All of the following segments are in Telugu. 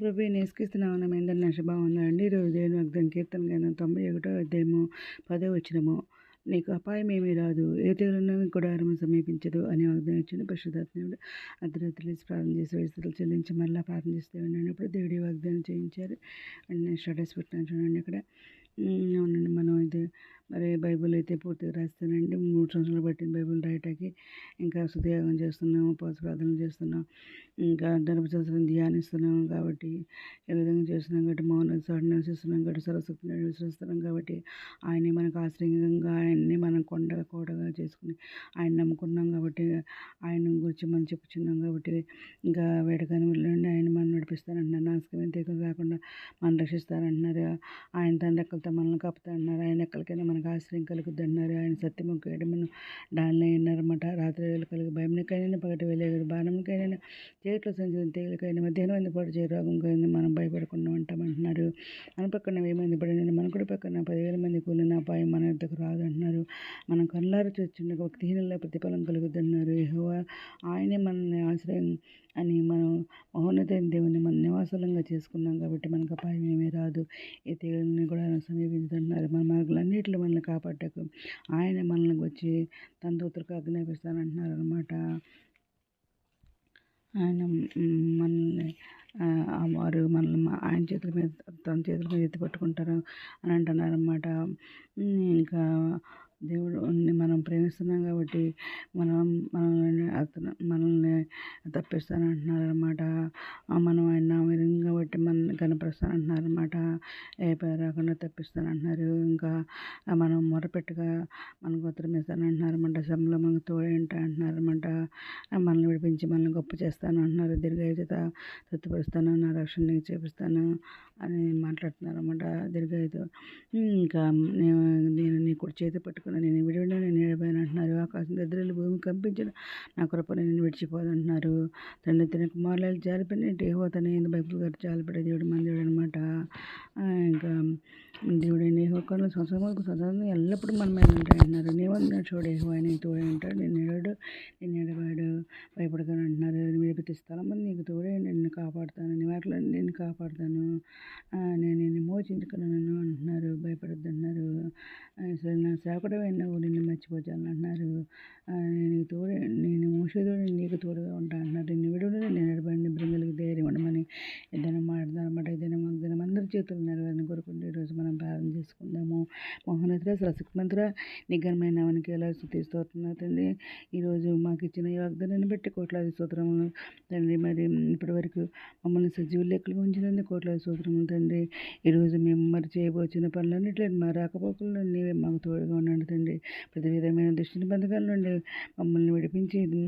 ప్రభు నేసుకిస్తున్నామన్న ఏంటంటే నష్టభావం ఉందండి ఈరోజు దేవుని వాగ్దానం కీర్తన గానం తొంభై ఒకటో అధ్యాయము పదో వచ్చినము నీకు అపాయం ఏమీ రాదు. ఏ తెగులను కూడా సమీపించదు అని వాగ్దానం ఇచ్చింది పరిశుధాత్మడు అర్ధరాత్రి లేచి ప్రార్థన చేసి వయసులు చెల్లించి మళ్ళీ ప్రార్థన చేస్తే ఉండండి ఇప్పుడు దేవుడి వాగ్దానం చేయించారు. అండ్ నేను స్టడీస్ పెట్టాను చూడండి ఇక్కడ అవునండి మనం ఇది మరి బైబిల్ అయితే పూర్తిగా రాస్తానండి. మూడు సంవత్సరాలు పట్టిన బైబిల్ రాయటానికి. ఇంకా సుదయాగం చేస్తున్నాం ఉపవాస ప్రార్థన చేస్తున్నాం ఇంకా ధర్మశాస్త్రం ధ్యానిస్తున్నాం కాబట్టి ఏ విధంగా చేస్తున్నాం కాబట్టి మౌన సాటి నివసిస్తున్నాం కాబట్టి సరస్వతిని విశ్వసిస్తున్నాం కాబట్టి ఆయన్ని మనకు ఆశ్రయంగా ఆయన్ని మనం కొండ కోటగా చేసుకుని ఆయన నమ్ముకున్నాం కాబట్టి ఆయన గురించి మనం చెప్పుచున్నాం కాబట్టి ఇంకా వేడకాని వెళ్ళండి ఆయన మనం నడిపిస్తారంటున్నారు నాశకమైన తీగలు రాకుండా మనం రక్షిస్తారంటున్నారు ఆయన తన రెక్కలతో మనల్ని కప్పుతారంటున్నారు ఆయన రెక్కలకైనా మనకు ఆశ్రయం దండారు ఆయన సత్యముకు ఎడమను డాల్నే అన్నారన్నమాట రాత్రి వేళ కలిగి భయంకైనా పగటి వెళ్ళేవారు బాణంకైనా చేతిలో సంచలన తేలికైనా మధ్యాహ్నం మంది పాటు చేయ రోగంకైనా మనం భయపడకుండా ఉంటామంటున్నారు. మన పక్కన వెయ్యి మంది పడిన మన కూడా పక్కన పదివేల మంది కూలిన అపాయం మన ఇద్దరు రాదు అంటున్నారు మనం కళ్ళారు చూస్తుండగా భక్తిహీనంలో ప్రతిఫలం కలుగుద్ది అన్నారు ఆయనే మనల్ని ఆశ్రయం అని మనం మహోన్నతైన దేవుని మన నివాసలంగా చేసుకున్నాం కాబట్టి మనకు అపాయం ఏమీ రాదు. ఈ తీగలని కూడా సమీపించుతున్నారు మన మార్గాలన్నింటిలో మనల్ని కాపాడటకు ఆయన మనల్ని వచ్చి తన దూతలకు ఆజ్ఞాపిస్తానంటున్నారు అనమాట ఆయన మనల్ని వారు మనల్ని ఆయన చేతుల మీద తన చేతుల మీద ఎత్తి పట్టుకుంటారు అని అంటున్నారు అనమాట ఇంకా దేవుడు మనం ప్రేమిస్తున్నాం కాబట్టి మనం మనల్ని అతను మనల్ని తప్పిస్తానంటున్నారనమాట మనం ఆయన నామం కాబట్టి మనల్ని కనపరుస్తానంటున్నారనమాట ఏ పేరు రాకుండా తప్పిస్తానంటున్నారు. ఇంకా మనం మొరపెట్టుగా మనకు ఉత్తరం శంలో అనమాట మనకు తోడేంటా అంటున్నారు అనమాట మనల్ని విడిపించి మనల్ని గొప్ప చేస్తాను అంటున్నారు దీర్ఘయుత తృప్తిపరుస్తాను నా రక్షణ నీకు చేపిస్తాను అని మాట్లాడుతున్నారు అనమాట దీర్ఘాయుత ఇంకా నేను నేను నీ కుడి చేతి పట్టుకున్నాను నేను విడివిడ నేను నిలబడిన అంటున్నారు. ఆకాశం దద్రలు భూమి కంపించిన నా కృప నేను విడిచిపోదు అంటున్నారు తండ్రి తన కుమారులు జాలిపడి ఏవో తన ఏంది గారు జాలిపడే దేవుడు మన దేవుడు అనమాట ఇంకా దేవుడు నేహో కన్నా సంవత్సరాలకు సంవత్సరం ఎల్లప్పుడూ మన మీద ఉంటాయి అంటున్నారు నీవన్నా చూడు ఏహో ఆయన తోడే ఉంటాడు నేను ఎడడు నేను ఎడవాడు భయపడగాను అంటున్నారు. మీరు స్థలం నీకు తోడే నిన్ను కాపాడుతాను నీ వాటిలో నేను కాపాడుతాను. నేను నిన్ను మోచించుకున్నాను అంటున్నారు భయపడద్దు అన్నారు అసలు నా సేపడమే నువ్వు నిన్ను మర్చిపోతాను అంటున్నారు నేను తోడే నేను మోసేదోడు నీకు తోడుగా ఉంటా అంటున్నారు నిన్ను విడుదల నేను ధైర్యం ఉండమని ఏదైనా మాట్లాడమాట ఏదైనా మగ్దనం అందరి చేతులు నెరవేరని కోరుకుంటే ఈరోజు మనం ప్రార్థన చేసుకుందాము. మోహనత్ర సరస్వతిమంత్ర నిఘనమైన అవనికి ఎలా స్థుతిస్తోతున్నా తండ్రి ఈరోజు మాకు ఇచ్చిన ఈ వాగ్దానాన్ని బట్టి కోట్లాది స్తోత్రములు తండ్రి మరి ఇప్పటి వరకు మమ్మల్ని సజీవ లెక్కలు ఉంచినందుకు కోట్లాది స్తోత్రములు తండ్రి ఈరోజు మేము మరి చేయబోచిన పనులన్నింటిలో మా రాకపోకల్లో నీవే మాకు తోడుగా ఉండండి తండ్రి ప్రతి విధమైన దృష్టిని బంధకాల నుండి మమ్మల్ని విడిపించి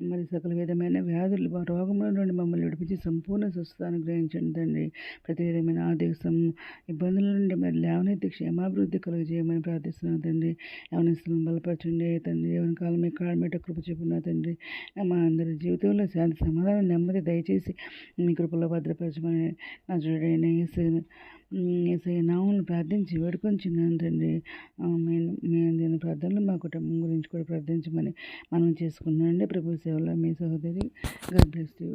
మరి సకల విధమైన వ్యాధులు రోగముల నుండి మమ్మల్ని విడిపించి సంపూర్ణ స్వస్థత అనుగ్రహించండి తండ్రి ప్రతి విధమైన ఆర్థిక సం ఇబ్బందుల నుండి మరి లేవనైతే క్షేమాభివృద్ధి కలుగజేయమని ప్రార్థిస్తున్నాను తండ్రి. యవనస్తులను బలపరచండి తండ్రి. యవన కాలం మీ కాళ్ళమేట కృప చెప్పున్నా తండ్రి. మా అందరి జీవితంలో శాంతి సమాధానం నెమ్మది దయచేసి మీ కృపలో భద్రపరచమని నా చూడైన యేసు ఏసై నామను ప్రార్థించి వేడుకొంచున్నాను తండ్రి. మేము మేము దీని ప్రార్థనలు మా కుటుంబం గురించి కూడా ప్రార్థించమని మనం చేసుకున్నానండి. ప్రభు సేవలో మీ సహోదరి గడ్ బ్లెస్ యూ